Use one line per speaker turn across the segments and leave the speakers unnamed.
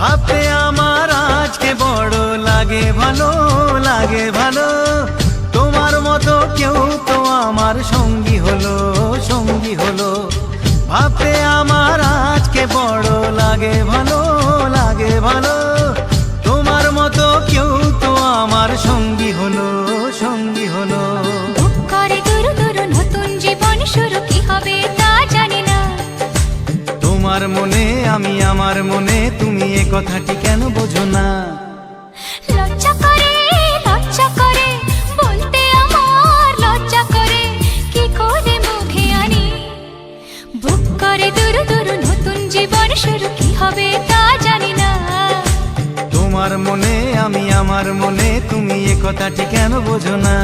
ভাবতে আমার আজকে বড় লাগে ভালো লাগে ভালো। তোমার মতো কেউ তো আমার সঙ্গী হলো সঙ্গী হলো। ভাবতে আমার তোমার মনে আমি আমার মনে তুমি এ কথাটি কেন বোঝো না?
লজ্জা করে লজ্জা করে বলতে আমার লজ্জা করে কি করে মুখে আনি? বুক করে দুরু দুরু নতুন জীবন শুরু কি হবে তা জানি না।
তোমার মনে আমি আমার মনে তুমি এ কথাটি কেন বোঝো না?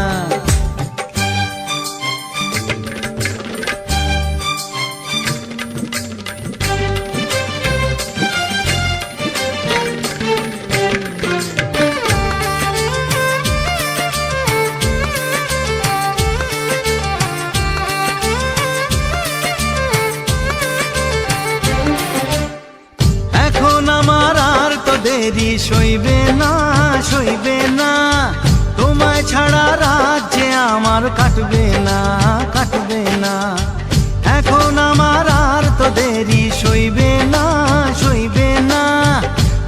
দেরি সইবে না সইবে না তোমায় ছাড়া রাজ্যে আমার কাটবে না কাটবে না। এখন আমার আর তো দেরি সইবে না সইবে না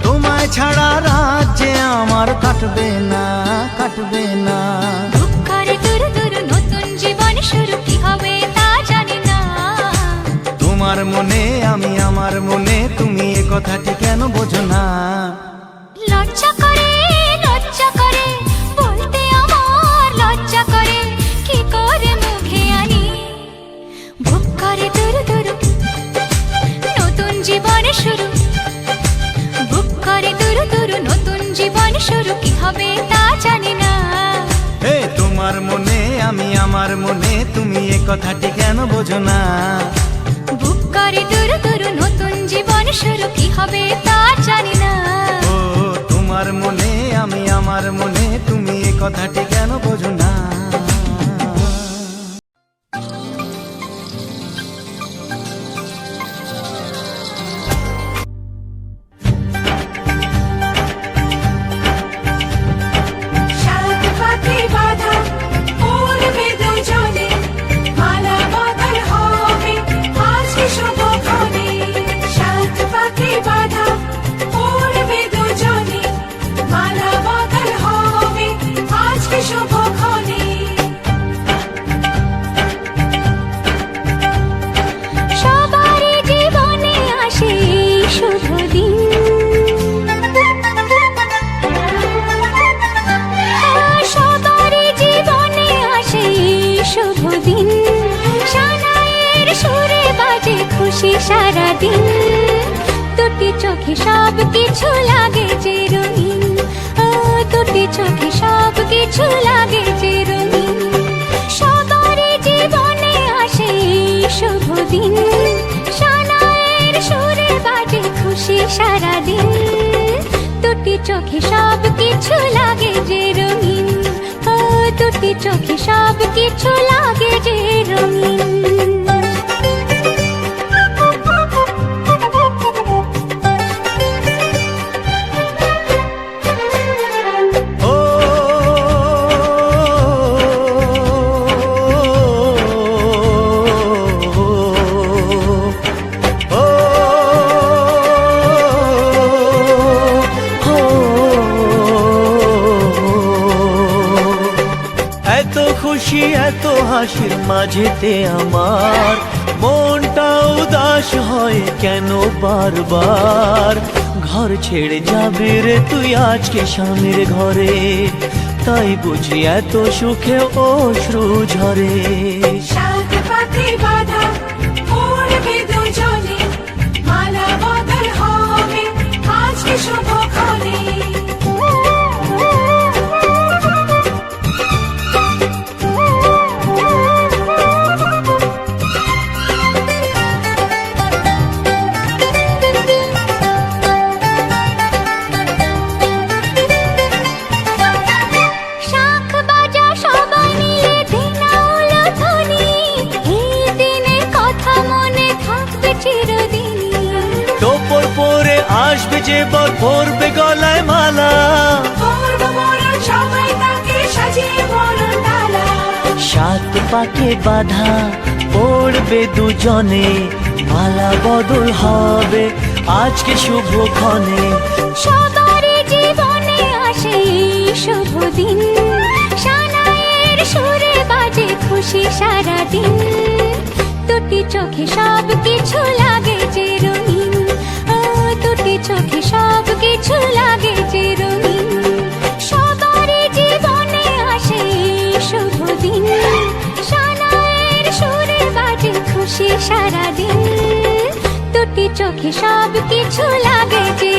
তোমায় ছাড়া রাজ্যে আমার কাটবে না কাটবে না। তোমার মনে আমি আমার মনে তুমি এ কথাটি কেন বোঝো না?
লজ্জা করে লজ্জা করে বলতে আমার লজ্জা করে। কি করে মুখে আনি? বুক করে দুরু দুরু। নতুন জীবন শুরু। বুক করে দুরু দুরু নতুন জীবন শুরু। কি হবে তা জানি না।
হে তোমার মনে আমি আমার মনে তুমি এ কথাটি কেন বোঝো না?
করে দুরু দুরু নতুন জীবন শুরু। কি হবে তা জানি না।
ও তোমার মনে আমি আমার মনে তুমি এ কথাটি কেন
চোখে সব কিছু লাগে যে ও, দুটি চোখে সব কিছু লাগে যে রঙিন সবারই জীবনে আসে শুভ দিন। সানাইয়ের সুরে বাজে খুশি সারাদিন। দুটি চোখে সব কিছু লাগে যে রঙিন ও দুটি চোখে সব কিছু লাগে যে রঙিন
খুশি এত হাসির মাঝেতে আমার। মনটা উদাস
হয় কেন বারবার? ঘর ছেড়ে যাবে রে তুই আজকে স্বামীর ঘরে। তাই বুঝি এত সুখে অশ্রু ঝরে।
বাধা
বর পরবে গলায় মালা। সাত পাকে বাধা পড়বে দুজনে মালা বদল হবে আজকে শুভক্ষণে
সবারই জীবনে আসে শুভ দিন। সানায়ের সুরে বাজে খুশি সারাদিন। দুটি চোখে সব কিছু লাগে দুটি চোখে সব কিছু লাগে চিরদিন। সবারই জীবনে আসে শুভ দিন। সানায়ের সুরে বাজে খুশি সারাদিন। দুটি চোখে সব কিছু লাগে যে